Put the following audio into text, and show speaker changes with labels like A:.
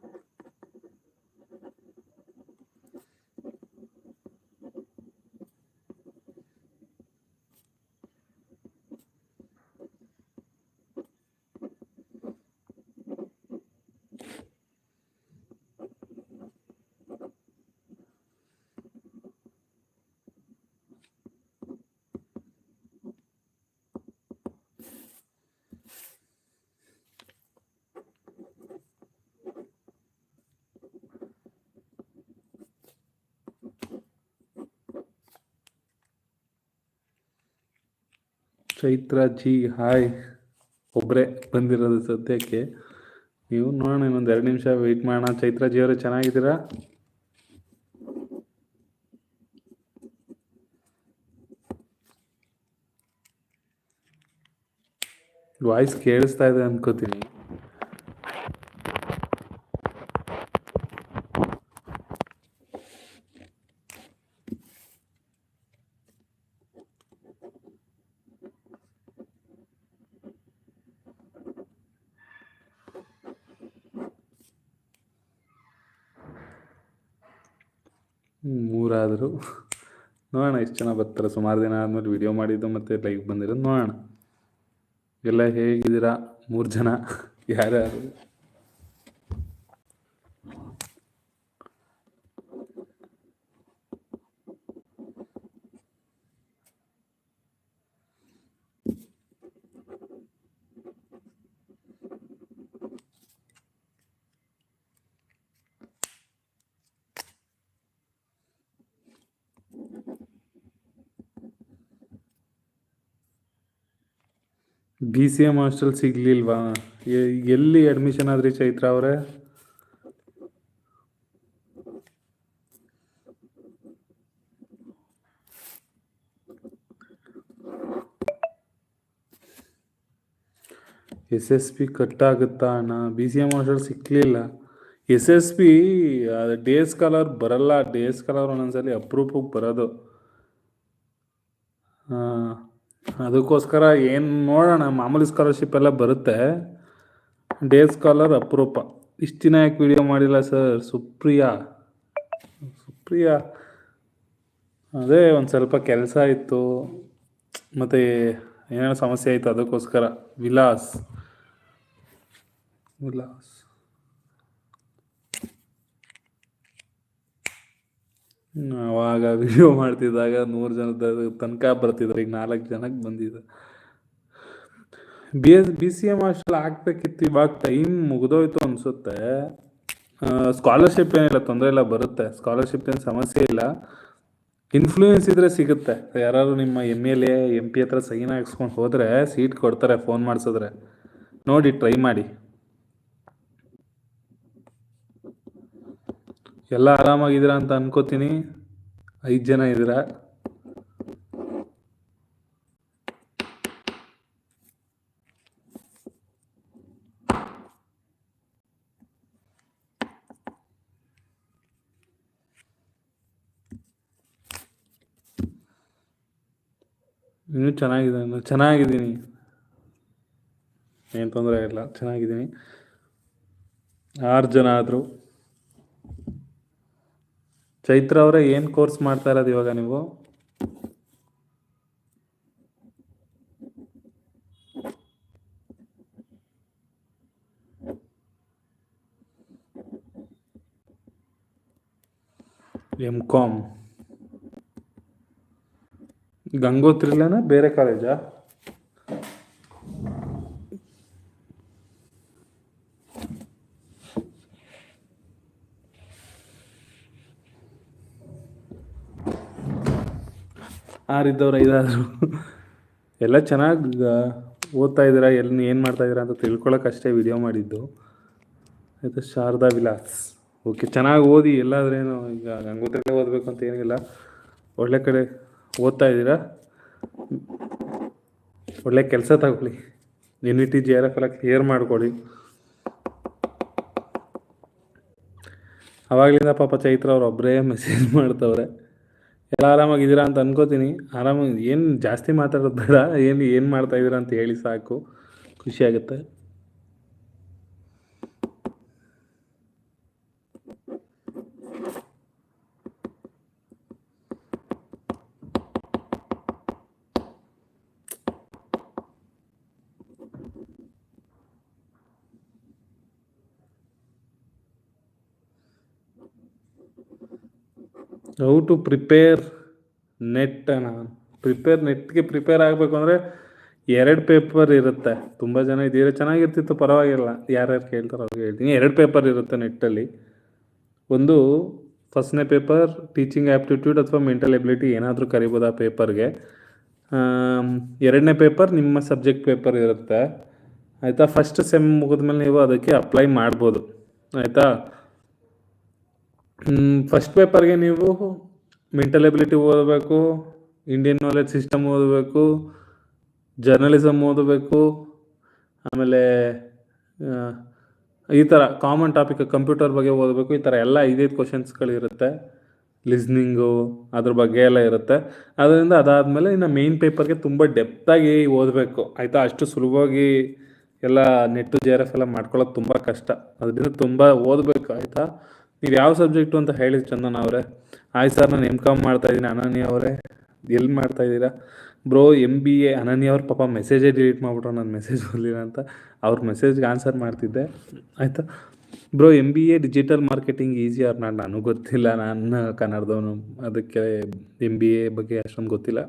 A: Thank you. Chaitra ji, hi. ಒಬ್ಬರೇ ಬಂದಿರೋದು ಸದ್ಯಕ್ಕೆ. ನೀವು ನೋಡೋಣ, ಇನ್ನೊಂದು ಎರಡು ನಿಮಿಷ ವೆಯ್ಟ್ ಮಾಡೋಣ. ಚೈತ್ರ ಜಿ ಅವರೇ, ಚೆನ್ನಾಗಿದ್ದೀರಾ? ವಾಯ್ಸ್ ಕೇಳಿಸ್ತಾ ಇದೆ ಅನ್ಕೋತೀನಿ. ಮೂರಾದರು ನೋಡೋಣ ಎಷ್ಟು ಜನ ಬರ್ತಾರೆ. ಸುಮಾರು ದಿನ ಆದಮೇಲೆ ವಿಡಿಯೋ ಮಾಡಿದ್ದು ಮತ್ತು ಲೈವ್ ಬಂದಿರೋದು ನೋಡೋಣ. ಎಲ್ಲ ಹೇಗಿದ್ದೀರಾ? ಮೂರು ಜನ ಯಾರ್ಯಾರು? ಬಿ ಸಿ ಎಂ ಹಾಸ್ಟೆಲ್ ಸಿಗ್ಲಿಲ್ವಾ? ಎಲ್ಲಿ ಅಡ್ಮಿಷನ್ ಆದ್ರಿ ಚೈತ್ರ ಅವರೇ? ಎಸ್ ಎಸ್ ಪಿ ಕಟ್ ಆಗುತ್ತಾ ಅಣ್ಣ B C M hostel ಸಿಕ್ಲಿಲ್ಲ. S S P days caller ಬರಲ್ಲ. ಎಸ್ ಕಾಲರ್ ಒಂದೊಂದ್ಸಲಿ ಅಪ್ರೂಪಕ್ಕೆ ಬರೋದು. ಆ, ಅದಕ್ಕೋಸ್ಕರ ಏನು ನೋಡೋಣ, ಮಾಮೂಲಿ ಸ್ಕಾಲರ್ಶಿಪ್ ಎಲ್ಲ ಬರುತ್ತೆ. ಡೇ ಸ್ಕಾಲರ್ ಅಪರೂಪ. ಇಷ್ಟು ದಿನ ಯಾಕೆ ವಿಡಿಯೋ ಮಾಡಿಲ್ಲ ಸರ್ ಸುಪ್ರಿಯಾ. ಸುಪ್ರಿಯಾ. ಅದೇ ಒಂದು ಸ್ವಲ್ಪ ಕೆಲಸ ಇತ್ತು. ಮತ್ತು ಏನೇನೋ ಸಮಸ್ಯೆ ಆಯಿತು ಅದಕ್ಕೋಸ್ಕರ. ವಿಲಾಸ್. ವಿಲಾಸ್. ಅವಾಗ ವಿಡಿಯೋ ಮಾಡ್ತಿದ್ದಾಗ ನೂರು ಜನದ ತನಕ ಬರ್ತಿದ್ರು. ಈಗ ನಾಲ್ಕು ಜನಕ್ಕೆ ಬಂದಿದೆ. B S B C M ಅಷ್ಟೆಲ್ಲ ಹಾಕ್ಬೇಕಿತ್ತು ಇವಾಗ ಟೈಮ್ ಮುಗಿದೋಯ್ತು ಅನಿಸುತ್ತೆ. ಸ್ಕಾಲರ್ಶಿಪ್ ಏನಿಲ್ಲ, ತೊಂದರೆ ಇಲ್ಲ, ಬರುತ್ತೆ. ಸ್ಕಾಲರ್ಶಿಪ್ ಏನು ಸಮಸ್ಯೆ ಇಲ್ಲ. ಇನ್ಫ್ಲೂಯೆನ್ಸ್ ಇದ್ರೆ ಸಿಗುತ್ತೆ. ಯಾರಾದ್ರೂ ನಿಮ್ಮ M L A M P ಹತ್ರ ಸೈನ್ ಹಾಕ್ಸ್ಕೊಂಡು ಹೋದರೆ ಸೀಟ್ ಕೊಡ್ತಾರೆ ಫೋನ್ ಮಾಡಿಸಿದ್ರೆ. ನೋಡಿ ಟ್ರೈ ಮಾಡಿ. ಎಲ್ಲ ಆರಾಮಾಗಿದ್ದೀರಾ ಅಂತ ಅನ್ಕೋತೀನಿ. ಐದು ಜನ ಇದ್ದೀರಾ? ಇನ್ನೂ ಚೆನ್ನಾಗಿದ್ದೀನಿ ನಾನು ಚೆನ್ನಾಗಿದ್ದೀನಿ. ಏನು ತೊಂದರೆ ಇಲ್ಲ, ಚೆನ್ನಾಗಿದ್ದೀನಿ. ಆರು ಜನ ಆದರು. ಚೈತ್ರ ಅವರೇ ಏನು ಕೋರ್ಸ್ ಮಾಡ್ತಾ ಇರೋದು ಇವಾಗ ನೀವು? ಎಂ ಕಾಮ್ ಗಂಗೋತ್ರಿಲೇನ ಬೇರೆ ಕಾಲೇಜಾ? ಆರಿದ್ದವ್ರು ಐದಾದ್ರು ಎಲ್ಲ ಚೆನ್ನಾಗಿ ಓದ್ತಾ ಇದ್ದೀರಾ, ಎಲ್ಲಿ ಏನು ಮಾಡ್ತಾ ಇದ್ದೀರಾ ಅಂತ ತಿಳ್ಕೊಳಕ್ಕೆ ಅಷ್ಟೇ ವಿಡಿಯೋ ಮಾಡಿದ್ದು. ಆಯಿತು, ಶಾರದಾ ವಿಲಾಸ್. ಓಕೆ ಚೆನ್ನಾಗಿ ಓದಿ, ಎಲ್ಲಾದ್ರೇನು ಈಗ ಗಂಗೋತ್ರಿಲೇ ಓದಬೇಕು ಅಂತ ಏನಿಲ್ಲ. ಒಳ್ಳೆ ಕಡೆ ಓದ್ತಾ ಇದ್ದೀರಾ? ಒಳ್ಳೆ ಕೆಲಸ ತಗೊಳ್ಳಿ. ಯುನಿಟಿ ಜಿ ಆರ್ ಎಫ್ ಎಲ್ಲ ಕ್ಲಿಯರ್ ಮಾಡ್ಕೊಳ್ಳಿ ಅವಾಗಲಿಂದ ಪಾಪ ಚೈತ್ರ ಅವ್ರು ಒಬ್ಬರೇ ಮೆಸೇಜ್ ಮಾಡ್ತವ್ರೆ. ಎಲ್ಲ ಆರಾಮಾಗಿದ್ದೀರಾ ಅಂತ ಅನ್ಕೋತೀನಿ. ಆರಾಮಾಗಿ ಏನು ಜಾಸ್ತಿ ಮಾತಾಡೋದು ಬೇಡ. ಏನು ಏನು ಮಾಡ್ತಾ ಇದ್ದೀರಾ ಅಂತ ಹೇಳಿ ಸಾಕು. ಖುಷಿಯಾಗುತ್ತೆ how to prepare NET prepare ನೆಟ್ಗೆ prepare ಆಗಬೇಕು ಅಂದರೆ ಎರಡು ಪೇಪರ್ ಇರುತ್ತೆ. ತುಂಬ ಜನ ಇದ್ದೀರ? ಚೆನ್ನಾಗಿರ್ತಿತ್ತು, ಪರವಾಗಿಲ್ಲ. ಯಾರ್ಯಾರು ಕೇಳ್ತಾರೋ ಅವ್ರಿಗೆ ಹೇಳ್ತೀನಿ. ಎರಡು ಪೇಪರ್ ಇರುತ್ತೆ ನೆಟ್ಟಲ್ಲಿ ಒಂದು ಫಸ್ಟ್ನೇ ಪೇಪರ್ ಟೀಚಿಂಗ್ ಆ್ಯಪ್ಟಿಟ್ಯೂಡ್ ಅಥವಾ ಮೆಂಟಲ್ ಎಬಿಲಿಟಿ ಏನಾದರೂ ಕರಿಬೋದು ಆ ಪೇಪರ್ಗೆ ಎರಡನೇ ಪೇಪರ್ ನಿಮ್ಮ ಸಬ್ಜೆಕ್ಟ್ ಪೇಪರ್ ಇರುತ್ತೆ. ಆಯಿತಾ? ಫಸ್ಟ್ ಸೆಮ್ ಮುಗಿದ್ಮೇಲೆ ನೀವು ಅದಕ್ಕೆ ಅಪ್ಲೈ ಮಾಡ್ಬೋದು. ಆಯಿತಾ? ಫಸ್ಟ್ ಪೇಪರ್ಗೆ ನೀವು ಮೆಂಟಲ್ ಎಬಿಲಿಟಿ ಓದಬೇಕು ಇಂಡಿಯನ್ ನಾಲೆಜ್ ಸಿಸ್ಟಮ್ ಓದಬೇಕು ಜರ್ನಲಿಸಮ್ ಓದಬೇಕು, ಆಮೇಲೆ ಈ ಥರ ಕಾಮನ್ ಟಾಪಿಕ್ ಕಂಪ್ಯೂಟರ್ ಬಗ್ಗೆ ಓದಬೇಕು, ಈ ಥರ ಎಲ್ಲ ಐದೈದು ಕ್ವಶನ್ಸ್ಗಳಿರುತ್ತೆ ಲಿಸ್ನಿಂಗು ಅದ್ರ ಬಗ್ಗೆ ಎಲ್ಲ ಇರುತ್ತೆ. ಅದರಿಂದ ಅದಾದಮೇಲೆ ಇನ್ನು ಮೇನ್ ಪೇಪರ್ಗೆ ತುಂಬ ಡೆಪ್ತಾಗಿ ಓದಬೇಕು. ಆಯಿತಾ? ಅಷ್ಟು ಸುಲಭವಾಗಿ ಎಲ್ಲ ನೆಟ್ಟು ಜೆ ಆರ್ ಎಫ್ ಎಲ್ಲ ಮಾಡ್ಕೊಳ್ಳೋದು ತುಂಬ ಕಷ್ಟ. ಅದರಿಂದ ತುಂಬ ಓದಬೇಕು, ಆಯಿತಾ? ನೀವು ಯಾವ ಸಬ್ಜೆಕ್ಟು ಅಂತ ಹೇಳಿ ಚಂದನ್ ಅವರೇ. ಆಯ್ತು ಸರ್ ನಾನು ಎಂ ಕಾಮ್ ಮಾಡ್ತಾಯಿದ್ದೀನಿ ಅನನ್ಯ ಅವರೇ. ಎಲ್ಲಿ ಮಾಡ್ತಾ ಇದ್ದೀರಾ? Bro M B A Ananya ಅವ್ರ ಪಾಪ ಮೆಸೇಜೇ ಡಿಲೀಟ್ ಮಾಡಿಬಿಟ್ರು ನನ್ನ ಮೆಸೇಜ್ ಬರಲಿಲ್ಲ ಅಂತ. ಅವ್ರ ಮೆಸೇಜ್ಗೆ ಆನ್ಸರ್ ಮಾಡ್ತಿದ್ದೆ. ಆಯಿತಾ? Bro M B A digital marketing easy or ನಾನು ನನಗೆ ಗೊತ್ತಿಲ್ಲ. ನಾನು ಕನ್ನಡದವನು. ಅದಕ್ಕೆ ಎಂ ಬಿ ಎ ಬಗ್ಗೆ ಅಷ್ಟೊಂದು ಗೊತ್ತಿಲ್ಲ.